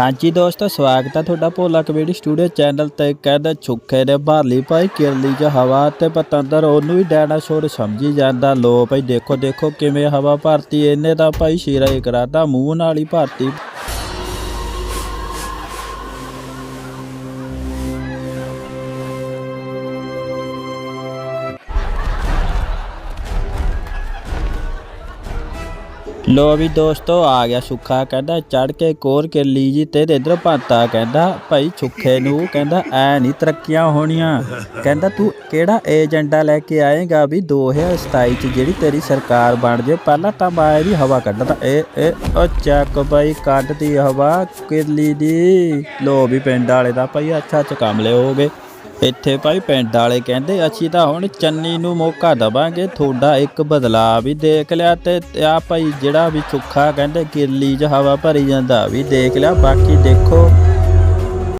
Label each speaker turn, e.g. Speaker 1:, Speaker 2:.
Speaker 1: ਹਾਂਜੀ ਦੋਸਤੋ, ਸਵਾਗਤ ਹੈ ਤੁਹਾਡਾ ਭੋਲਾ ਕਮੇਡੀ ਸਟੂਡੀਓ ਚੈਨਲ ਤੇ। ਕਹਿੰਦਾ ਛੁੱਖੇ ਨੇ ਭਾਲੀ ਭਾਈ ਕਿਰਲੀ ਚ ਹਵਾ ਤੇ ਪਤੰਦਰ, ਉਹਨੂੰ ਵੀ ਡਾਇਨਾਸੌਰ ਸਮਝੀ ਜਾਂਦਾ। ਲੋ ਭਾਈ, ਦੇਖੋ ਦੇਖੋ ਕਿਵੇਂ ਹਵਾ ਭਰਤੀ ਇਹਨੇ ਤਾਂ ਭਾਈ ਸ਼ੀਰਾ ਹੀ ਕਰਾਤਾ ਮੂੰਹ ਨਾਲ ਹੀ ਭਰਤੀ। ਲੋ ਵੀ ਦੋਸਤੋ, ਆ ਗਿਆ ਸੁੱਖਾ ਕਹਿੰਦਾ ਚੜ ਕੇ ਕੋਰ ਕੇ ਲਈ ਜੀ, ਤੇਰੇ ਇਧਰ ਭਾਤਾ। ਕਹਿੰਦਾ, ਭਾਈ ਸੁੱਖੇ ਨੂੰ। ਕਹਿੰਦਾ, ਐ ਨਹੀਂ ਤਰੱਕੀਆਂ ਹੋਣੀਆਂ। ਕਹਿੰਦਾ, ਤੂੰ ਕਿਹੜਾ ਏਜੰਡਾ ਲੈ ਕੇ ਆਏਗਾ ਵੀ 2027 ਚ ਜਿਹੜੀ ਤੇਰੀ ਸਰਕਾਰ ਬਣ ਜੇ? ਪਹਿਲਾਂ ਤਾਂ ਮੈਂ ਦੀ ਹਵਾ ਕੱਢਦਾ। ਇਹ ਇਹ ਉਹ ਚੱਕ ਭਾਈ ਕੱਢਦੀ ਹਵਾ, ਕਿਰਲੀ ਦੀ। ਲੋ ਵੀ ਪਿੰਡ ਵਾਲੇ ਦਾ, ਭਾਈ ਅੱਛਾ ਅੱਛਾ ਕਮਲੇ ਹੋ ਇੱਥੇ ਭਾਈ ਪਿੰਡ ਵਾਲੇ ਕਹਿੰਦੇ, ਅਸੀਂ ਤਾਂ ਹੁਣ ਚੰਨੀ ਨੂੰ ਮੌਕਾ ਦਵਾਂਗੇ, ਤੁਹਾਡਾ ਇੱਕ ਬਦਲਾਅ ਵੀ ਦੇਖ ਲਿਆ ਤੇ ਆ ਭਾਈ ਜਿਹੜਾ ਵੀ ਸੁੱਖਾ ਕਹਿੰਦੇ ਕਿਰਲੀ 'ਚ ਹਵਾ ਭਰੀ ਜਾਂਦਾ, ਵੀ ਦੇਖ ਲਿਆ। ਬਾਕੀ ਦੇਖੋ